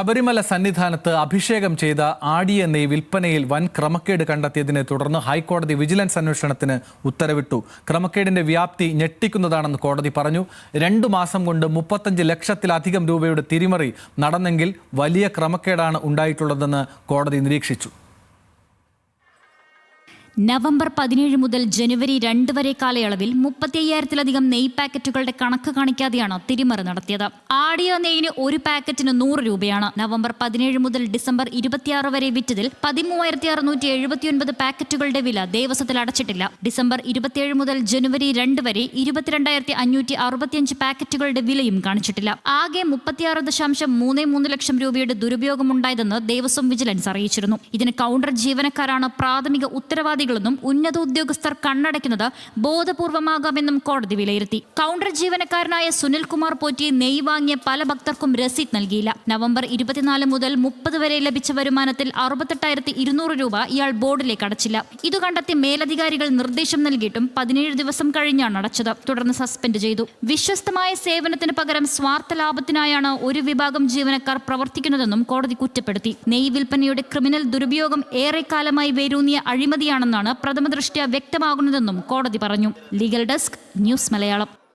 ശബരിമല സന്നിധാനത്ത് അഭിഷേകം ചെയ്ത ആടിയ നെയ് വിൽപ്പനയിൽ വൻ ക്രമക്കേട് കണ്ടെത്തിയതിനെ തുടർന്ന് ഹൈക്കോടതി വിജിലൻസ് അന്വേഷണത്തിന് ഉത്തരവിട്ടു. ക്രമക്കേടിന്റെ വ്യാപ്തി ഞെട്ടിക്കുന്നതാണെന്ന് കോടതി പറഞ്ഞു. രണ്ടു മാസം കൊണ്ട് മുപ്പത്തഞ്ച് ലക്ഷത്തിലധികം രൂപയുടെ തിരിമറി നടന്നെങ്കിൽ വലിയ ക്രമക്കേടാണ് ഉണ്ടായിട്ടുള്ളതെന്ന് കോടതി നിരീക്ഷിച്ചു. നവംബർ പതിനേഴ് മുതൽ ജനുവരി രണ്ട് വരെ കാലയളവിൽ മുപ്പത്തി അയ്യായിരത്തിലധികം നെയ് പാക്കറ്റുകളുടെ കണക്ക് കാണിക്കാതെയാണ് തിരിമറി നടത്തിയത്. ആടിയ നെയ്യിന് ഒരു പാക്കറ്റിന് നൂറ് രൂപയാണ്. നവംബർ പതിനേഴ് മുതൽ ഡിസംബർ ഇരുപത്തിയാറ് വരെ വിറ്റതിൽ പതിമൂവായിരത്തി അറുന്നൂറ്റി എഴുപത്തിയൊൻപത് പാക്കറ്റുകളുടെ വില ദേവസ്വത്തിൽ അടച്ചിട്ടില്ല. ഡിസംബർ ഇരുപത്തിയേഴ് മുതൽ ജനുവരി രണ്ട് വരെ ഇരുപത്തിരണ്ടായിരത്തി അഞ്ഞൂറ്റി അറുപത്തിയഞ്ച് പാക്കറ്റുകളുടെ വിലയും കാണിച്ചിട്ടില്ല. ആകെ മുപ്പത്തിയാറ് ദശാംശം മൂന്ന് മൂന്ന് ലക്ഷം രൂപയുടെ ദുരുപയോഗമുണ്ടായതെന്ന് ദേവസ്വം വിജിലൻസ് അറിയിച്ചിരുന്നു. ഇതിന് കൗണ്ടർ ജീവനക്കാരാണ് പ്രാഥമിക ഉത്തരവാദികളെന്നും ഉന്നത ഉദ്യോഗസ്ഥർ കണ്ണടയ്ക്കുന്നത് ബോധപൂർവമാകാമെന്നും കോടതി വിലയിരുത്തി. കൗണ്ടർ ജീവനക്കാരനായ സുനിൽകുമാർ പോറ്റി നെയ് വാങ്ങിയ പല ഭക്തർക്കും രസീത് നൽകിയില്ല. നവംബർ ഇരുപത്തിനാല് മുതൽ മുപ്പത് വരെ ലഭിച്ച വരുമാനത്തിൽ അറുപത്തെട്ടായിരത്തി ഇരുന്നൂറ് രൂപ ഇയാൾ ബോർഡിലേക്ക് അടച്ചില്ല. ഇത് കണ്ടെത്തി മേലധികാരികൾ നിർദ്ദേശം നൽകിയിട്ടും പതിനേഴ് ദിവസം കഴിഞ്ഞാണ് അടച്ചത്. തുടർന്ന് സസ്പെൻഡ് ചെയ്തു. വിശ്വസ്തമായ സേവനത്തിന് പകരം സ്വാർത്ഥ ലാഭത്തിനായാണ് ഒരു വിഭാഗം ജീവനക്കാർ പ്രവർത്തിക്കുന്നതെന്നും കോടതി കുറ്റപ്പെടുത്തി. നെയ് വിൽപ്പനയുടെ ക്രിമിനൽ ദുരുപയോഗം ഏറെക്കാലമായി വേരൂന്നിയ അഴിമതിയാണെന്നാണ് പ്രഥമദൃഷ്ട്യ വ്യക്തമാകുന്നതെന്നും കോടതി പറഞ്ഞു. Legal desk news Malayalam